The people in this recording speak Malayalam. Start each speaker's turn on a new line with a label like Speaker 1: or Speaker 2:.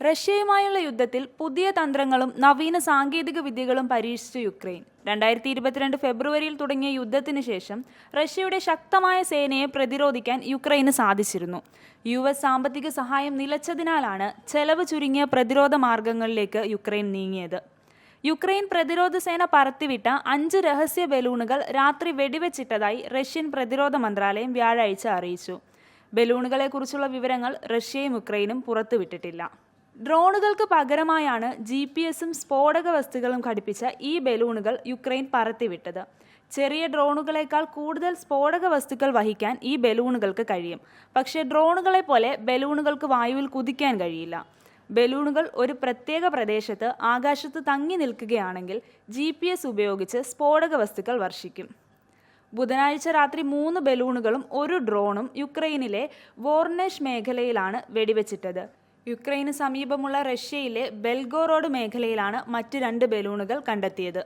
Speaker 1: റഷ്യയുമായുള്ള യുദ്ധത്തിൽ പുതിയ തന്ത്രങ്ങളും നവീന സാങ്കേതിക വിദ്യകളും പരീക്ഷിച്ചു യുക്രൈൻ. രണ്ടായിരത്തി ഇരുപത്തിരണ്ട് ഫെബ്രുവരിയിൽ തുടങ്ങിയ യുദ്ധത്തിന് ശേഷം റഷ്യയുടെ ശക്തമായ സേനയെ പ്രതിരോധിക്കാൻ യുക്രൈന് സാധിച്ചിരുന്നു. യു എസ് സാമ്പത്തിക സഹായം നിലച്ചതിനാലാണ് ചെലവ് ചുരുങ്ങിയ പ്രതിരോധ മാർഗങ്ങളിലേക്ക് യുക്രൈൻ നീങ്ങിയത്. യുക്രൈൻ പ്രതിരോധ സേന പറത്തിവിട്ട അഞ്ച് രഹസ്യ ബലൂണുകൾ രാത്രി വെടിവെച്ചിട്ടതായി റഷ്യൻ പ്രതിരോധ മന്ത്രാലയം വ്യാഴാഴ്ച അറിയിച്ചു. ബലൂണുകളെക്കുറിച്ചുള്ള വിവരങ്ങൾ റഷ്യയും യുക്രൈനും പുറത്തുവിട്ടിട്ടില്ല. ഡ്രോണുകൾക്ക് പകരമായാണ് ജി പി എസും സ്ഫോടക വസ്തുക്കളും ഘടിപ്പിച്ച ഈ ബലൂണുകൾ യുക്രൈൻ പറത്തിവിട്ടത്. ചെറിയ ഡ്രോണുകളേക്കാൾ കൂടുതൽ സ്ഫോടക വസ്തുക്കൾ വഹിക്കാൻ ഈ ബലൂണുകൾക്ക് കഴിയും. പക്ഷേ ഡ്രോണുകളെ പോലെ ബലൂണുകൾക്ക് വായുവിൽ കുതിക്കാൻ കഴിയില്ല. ബലൂണുകൾ ഒരു പ്രത്യേക പ്രദേശത്ത് ആകാശത്ത് തങ്ങി നിൽക്കുകയാണെങ്കിൽ ജി പി എസ് ഉപയോഗിച്ച് സ്ഫോടക വസ്തുക്കൾ വർഷിക്കും. ബുധനാഴ്ച രാത്രി മൂന്ന് ബലൂണുകളും ഒരു ഡ്രോണും യുക്രൈനിലെ വോർണേഷ് മേഖലയിലാണ് വെടിവെച്ചിട്ടത്. യുക്രൈന് സമീപമുള്ള റഷ്യയിലെ ബെൽഗോറോഡ് മേഖലയിലാണ് മറ്റ് രണ്ട് ബലൂണുകൾ കണ്ടെത്തിയത്.